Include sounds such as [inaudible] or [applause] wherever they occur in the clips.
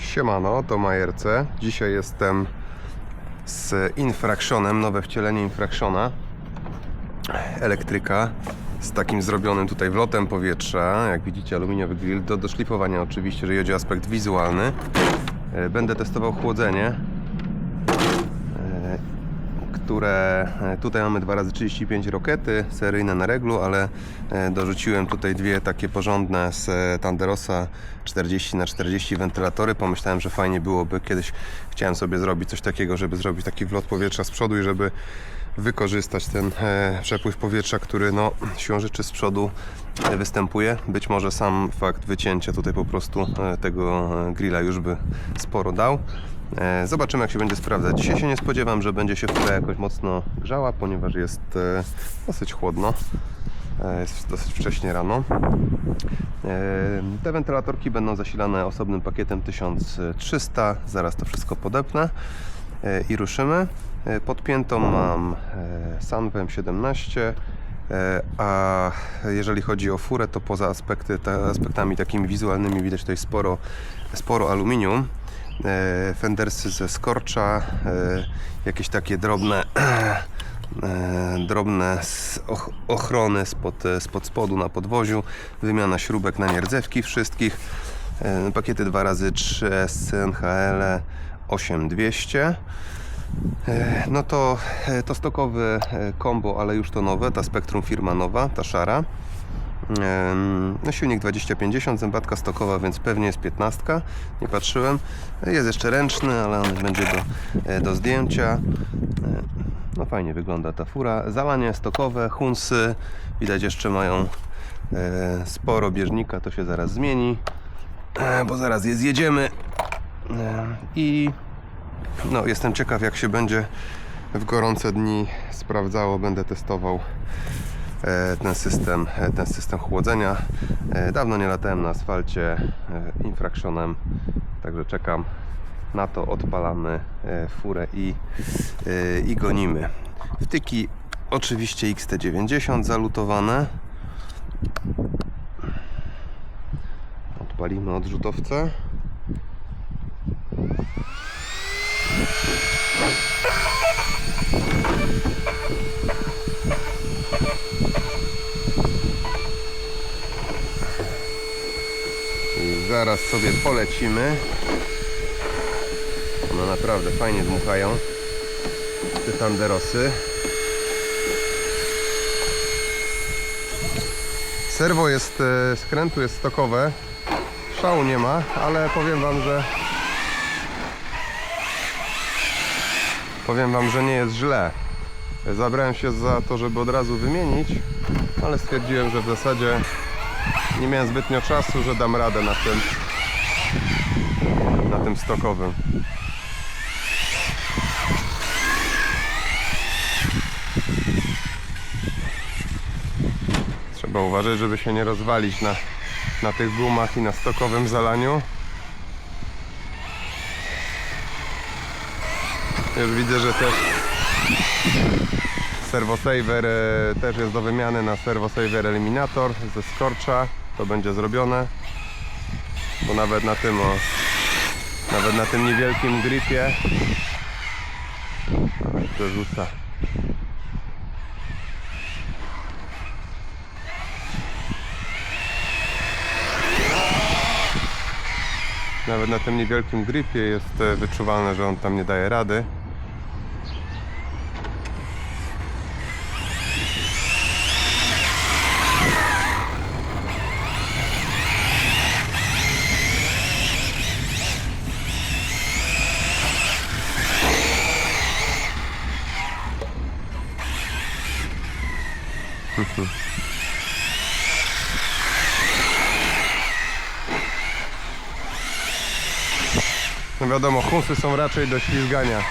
Siemano, to Majerce. Dzisiaj jestem z Infractionem, nowe wcielenie Infractiona elektryka z takim zrobionym tutaj wlotem powietrza, jak widzicie aluminiowy grill, do doszlifowania oczywiście, jeżeli chodzi o aspekt wizualny. E, Będę testował chłodzenie, które e, tutaj mamy 2x35 rokety seryjne na reglu, ale e, dorzuciłem tutaj dwie takie porządne z e, Thunderosa 40 na 40 wentylatory. Pomyślałem, że fajnie byłoby kiedyś chciałem sobie zrobić coś takiego, żeby zrobić taki wlot powietrza z przodu i żeby wykorzystać ten przepływ powietrza, który no siłą rzeczy z przodu występuje. Być może sam fakt wycięcia tutaj po prostu tego grilla już by sporo dał. E, Zobaczymy jak się będzie sprawdzać. Dzisiaj się nie spodziewam, że będzie się fura jakoś mocno grzała, ponieważ jest e, dosyć chłodno. E, Jest dosyć wcześnie rano. Te wentylatorki będą zasilane osobnym pakietem 1300. Zaraz to wszystko podepnę i ruszymy. E, Pod piętą mam Sunwem 17. E, A jeżeli chodzi o furę, to poza aspekty, aspektami takimi wizualnymi widać tutaj sporo, sporo aluminium. E, Fendersy ze skorcza, e, jakieś takie drobne, [clears throat] e, drobne ochrony spod, spod spodu na podwoziu, wymiana śrubek na nierdzewki wszystkich, pakiety 2x3 SC NHL 8200. E, No to, to stokowy combo, ale już to nowe, ta Spectrum firma nowa, ta szara. No silnik 2050, zębatka stokowa, więc pewnie jest 15. Nie patrzyłem. Jest jeszcze ręczny, ale on będzie do, e, do zdjęcia. E, No fajnie wygląda ta fura. Zalanie stokowe, hunsy. Widać jeszcze mają e, sporo bieżnika, to się zaraz zmieni. Bo zaraz je zjedziemy. I no, jestem ciekaw, jak się będzie w gorące dni sprawdzało. Będę testował ten system, e, ten system chłodzenia. E, Dawno nie latałem na asfalcie e, Infractionem, także czekam na to. Odpalamy e, furę i, e, i gonimy. Wtyki oczywiście XT90 zalutowane. Odpalimy odrzutowce. I zaraz sobie polecimy. No naprawdę fajnie dmuchają te Thunderosy. Serwo jest, e, skrętu jest stokowe. Szału nie ma, ale powiem wam, że powiem wam, że nie jest źle. Zabrałem się za to, żeby od razu wymienić, ale stwierdziłem, że w zasadzie nie miałem zbytnio czasu, że dam radę na tym na tym stokowym. Trzeba uważać, żeby się nie rozwalić na, na tych gumach i na stokowym zalaniu. Już widzę, że też servosaver e, też jest do wymiany na servosaver eliminator ze skorcza. To będzie zrobione. Bo nawet na tym o, nawet na tym niewielkim gripie to rzuca. Nawet na tym niewielkim gripie jest e, wyczuwalne, że on tam nie daje rady. No wiadomo, hunsy są raczej do ślizgania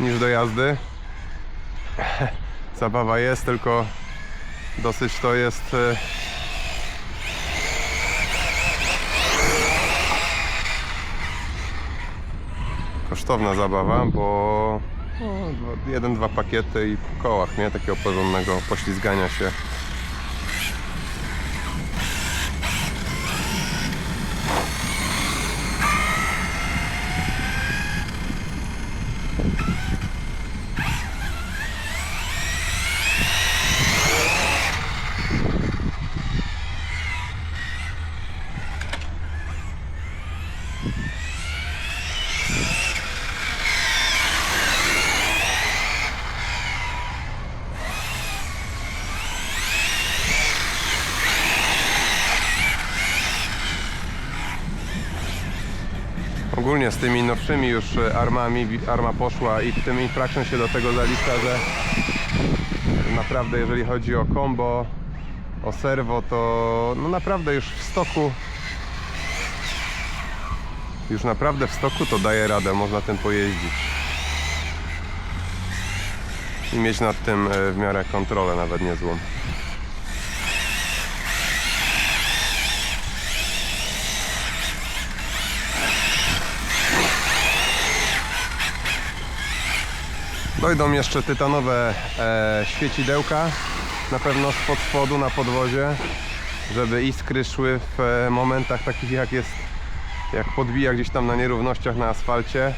niż do jazdy. [laughs] Zabawa jest, tylko dosyć to jest e, kosztowna zabawa, bo no, dwa- jeden, dwa pakiety i po kołach, nie? Takiego porządnego poślizgania się z tymi nowszymi już e, armami, arma poszła i w tym Infraction się do tego zalicza, że naprawdę jeżeli chodzi o combo, o serwo, to no naprawdę już w stoku już naprawdę w stoku to daje radę, można tym pojeździć. I mieć nad tym e, w miarę kontrolę nawet niezłą. Dojdą jeszcze tytanowe e, świecidełka, na pewno spod spodu na podwozie, żeby iskry szły w e, momentach takich jak jest, jak podbija gdzieś tam na nierównościach na asfalcie.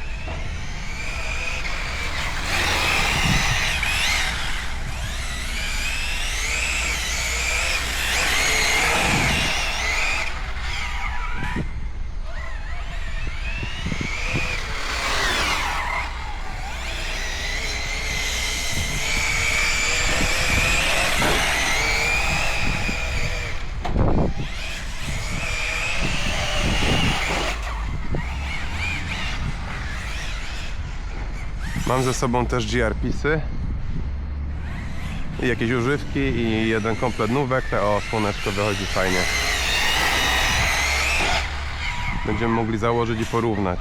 Mam ze sobą też GR-pisy i jakieś używki i jeden komplet nówek. O, słoneczko wychodzi fajnie. Będziemy mogli założyć i porównać.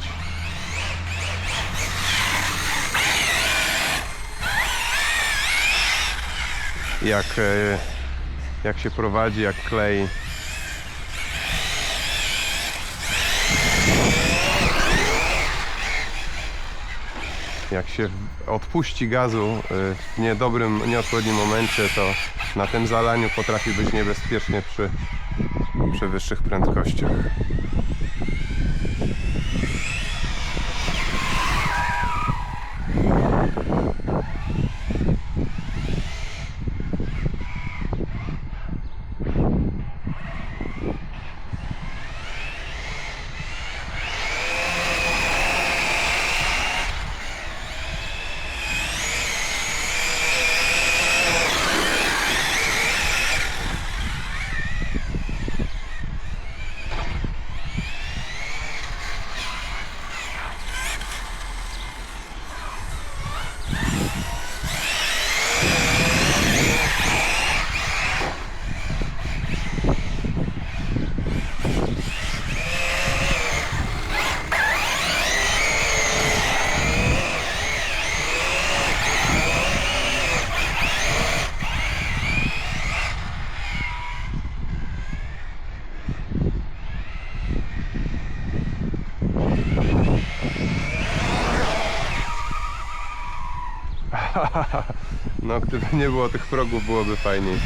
Jak, e, jak się prowadzi, jak klei. Jak się odpuści gazu y, w niedobrym, nieodpowiednim momencie, to na tym zalaniu potrafi być niebezpiecznie przy, przy wyższych prędkościach. No, gdyby nie było tych progów, byłoby fajniej.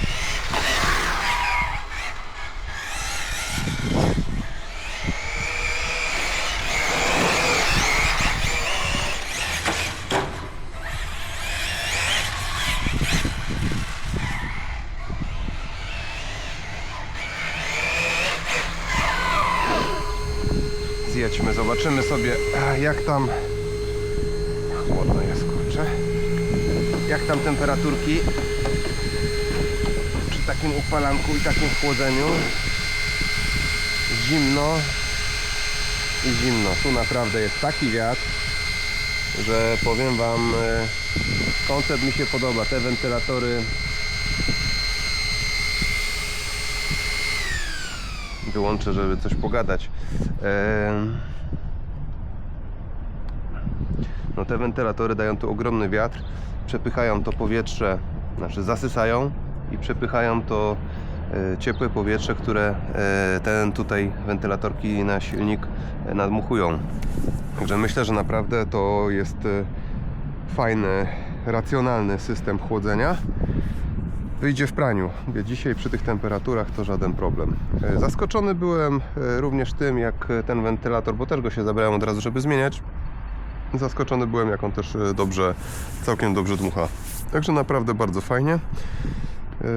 Zjedźmy, zobaczymy sobie a, jak tam chłodno jest kurczę jak tam temperaturki przy takim upalanku i takim chłodzeniu. Zimno i zimno. Tu naprawdę jest taki wiatr że powiem wam e, koncept mi się podoba. Te wentylatory wyłączę żeby coś pogadać no te wentylatory dają tu ogromny wiatr, przepychają to powietrze, znaczy zasysają i przepychają to e, ciepłe powietrze, które e, ten tutaj wentylatorki na silnik e, nadmuchują. Także myślę, że naprawdę to jest fajny, racjonalny system chłodzenia. Wyjdzie w praniu. Dzisiaj przy tych temperaturach to żaden problem. Zaskoczony byłem również tym, jak ten wentylator, bo też go się zabrałem od razu, żeby zmieniać, zaskoczony byłem, jak on też e, dobrze, całkiem dobrze dmucha. Także naprawdę bardzo fajnie. E,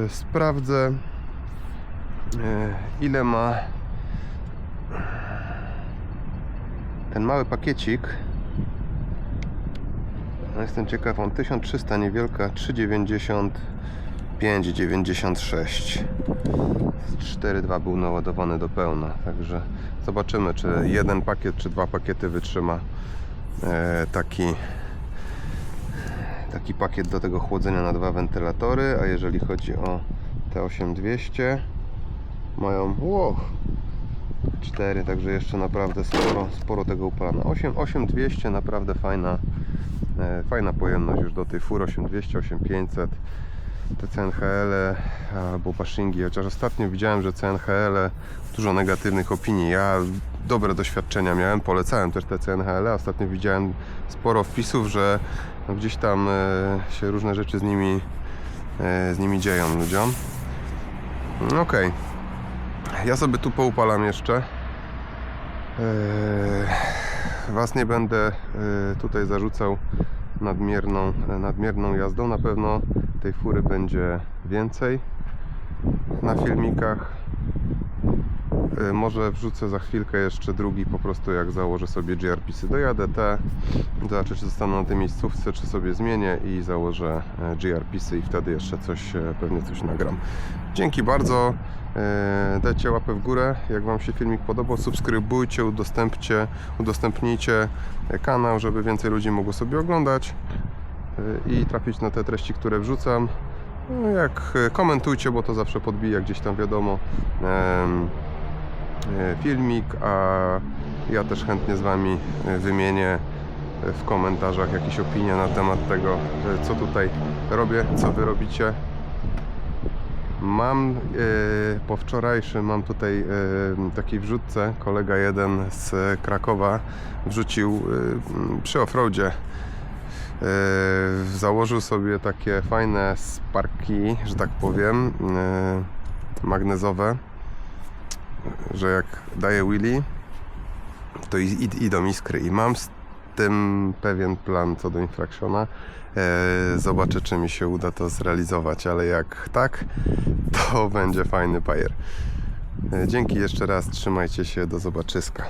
Sprawdzę, e, ile ma ten mały pakiecik. No, Jestem ciekaw, on 1300 niewielka, 390 5,96 4,2 był naładowany do pełna także zobaczymy czy jeden pakiet czy dwa pakiety wytrzyma taki taki pakiet do tego chłodzenia na dwa wentylatory a jeżeli chodzi o T8200 mają wow, 4, także jeszcze naprawdę sporo, sporo tego upalane. 8, 8200 naprawdę fajna e, fajna pojemność już do tej fury 8200, 8500 te CNHL albo Bashingi, chociaż ostatnio widziałem, że CNHL dużo negatywnych opinii. Ja dobre doświadczenia miałem, polecałem też te CNHL. Ostatnio widziałem sporo wpisów, że no gdzieś tam e, się różne rzeczy z nimi, e, z nimi dzieją ludziom. No Okej. Ja sobie tu poupalam jeszcze. E, Was nie będę e, tutaj zarzucał nadmierną, nadmierną jazdą. Na pewno tej fury będzie więcej na filmikach. E, Może wrzucę za chwilkę jeszcze drugi, po prostu jak założę sobie GRPsy. Dojadę te, zobaczę czy zostaną na tej miejscówce, czy sobie zmienię i założę e, GRPsy i wtedy jeszcze coś, e, pewnie coś nagram. Dzięki bardzo. Dajcie łapę w górę, jak Wam się filmik podobał. Subskrybujcie, udostępcie, udostępnijcie kanał, żeby więcej ludzi mogło sobie oglądać i trafić na te treści, które wrzucam. No, Jak e, komentujcie, bo to zawsze podbija gdzieś tam wiadomo e, filmik, a ja też chętnie z Wami e, wymienię w komentarzach jakieś opinie na temat tego, co tutaj robię, co Wy robicie. Mam po wczorajszym mam tutaj takiej wrzutce, kolega jeden z Krakowa wrzucił przy offroadzie założył sobie takie fajne sparki, że tak powiem, e, magnezowe, że jak daje wheelie, to idą iskry i mam z tym pewien plan co do infractiona. E, zobaczę, czy mi się uda to zrealizować, ale jak tak, [laughs] to będzie fajny bajer. E, dzięki jeszcze raz, trzymajcie się, do zobaczyska.